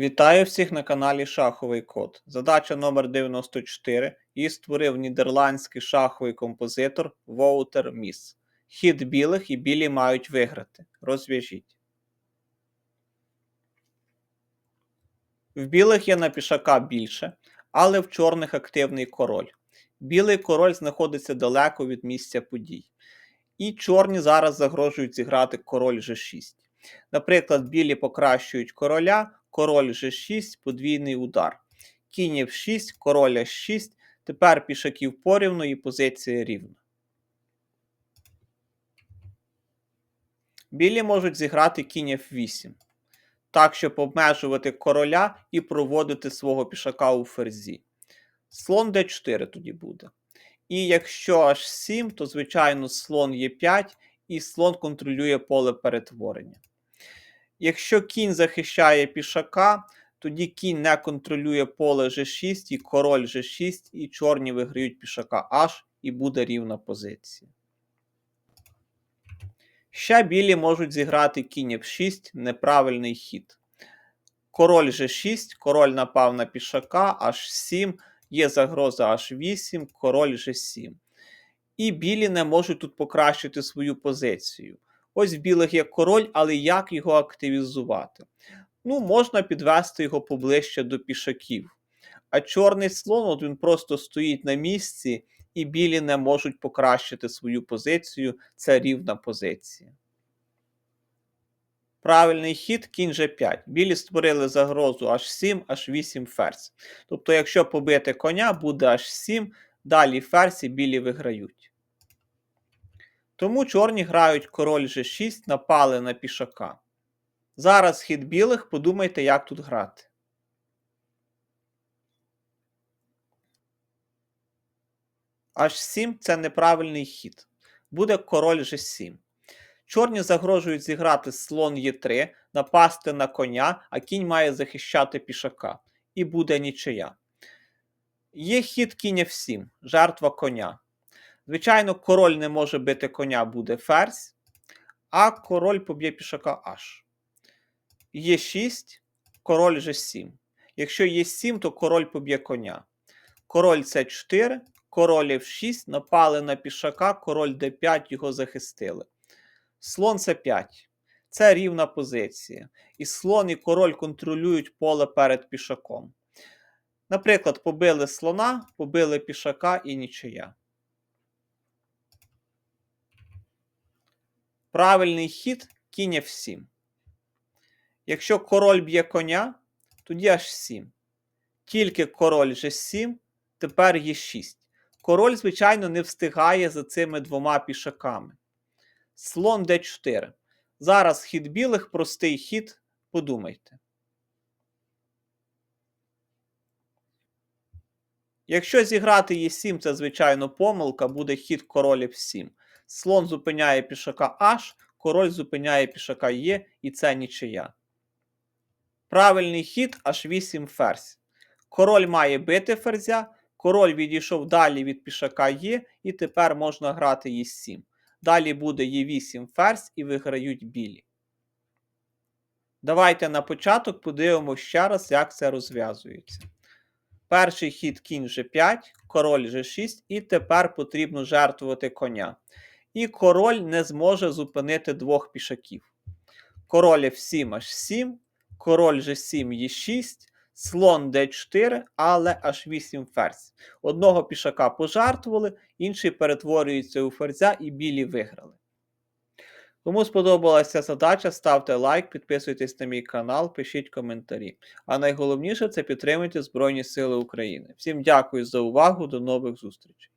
Вітаю всіх на каналі Шаховий Код. Задача номер 94 Її створив нідерландський шаховий композитор Воутер Міс. Хід білих і білі мають виграти. Розв'яжіть. В білих є на пішака більше, але в чорних активний король. Білий король знаходиться далеко від місця подій. І чорні зараз загрожують зіграти король G6. Наприклад, білі покращують короля, король G6, подвійний удар. Кінь F6, король H6. Тепер пішаків порівну і позиція рівна. Білі можуть зіграти кінь F8. Так, щоб обмежувати короля і проводити свого пішака у ферзі. Слон d4 тоді буде. І якщо H7, то, звичайно, слон Е5 і слон контролює поле перетворення. Якщо кінь захищає пішака, тоді кінь не контролює поле G6 і король G6, і чорні виграють пішака H і буде рівна позиція. Ще білі можуть зіграти кінь F6, неправильний хід. Король G6, король напав на пішака, H7, є загроза H8, король G7. І білі не можуть тут покращити свою позицію. Ось в білих є король, але як його активізувати? Ну, можна підвести його поближче до пішаків. А чорний слон, от він просто стоїть на місці, і білі не можуть покращити свою позицію. Це рівна позиція. Правильний хід кінь G5. Білі створили загрозу H7, H8 ферзь. Тобто, якщо побити коня, буде H7, далі ферзь і білі виграють. Тому чорні грають король G6, напали на пішака. Зараз хід білих, подумайте, як тут грати. H7 це неправильний хід. Буде король G7. Чорні загрожують зіграти слон Е3, напасти на коня, а кінь має захищати пішака. І буде нічия. Є хід кінь F7, жертва коня. Звичайно, король не може бити коня, буде ферзь, а король поб'є пішака H. Є 6, король G7. Якщо є 7, то король поб'є коня. Король С4, король F6, напали на пішака, король d5 його захистили. Слон С5. Це рівна позиція. І слон і король контролюють поле перед пішаком. Наприклад, побили слона, побили пішака і нічия. Правильний хід кінь F7. Якщо король б'є коня, тоді H7. Тільки король G7, тепер є 6. Король, звичайно, не встигає за цими двома пішаками. Слон d4. Зараз хід білих, простий хід. Подумайте. Якщо зіграти Е7, це, звичайно, помилка, буде хід король F7. Слон зупиняє пішака H, король зупиняє пішака Е, і це нічия. Правильний хід H8 ферзь. Король має бити ферзя, король відійшов далі від пішака Е, і тепер можна грати Е7. Далі буде Е8 ферзь і виграють білі. Давайте на початок подивимося ще раз, як це розв'язується. Перший хід кінь G5, король G6, і тепер потрібно жертвувати коня. І король не зможе зупинити двох пішаків. Король F7 H7, король G7 Е6, слон D4, але H8 ферзь. Одного пішака пожертвували, інший перетворюється у ферзя і білі виграли. Кому сподобалася задача, ставте лайк, підписуйтесь на мій канал, пишіть коментарі. А найголовніше це підтримуйте Збройні Сили України. Всім дякую за увагу, до нових зустрічей!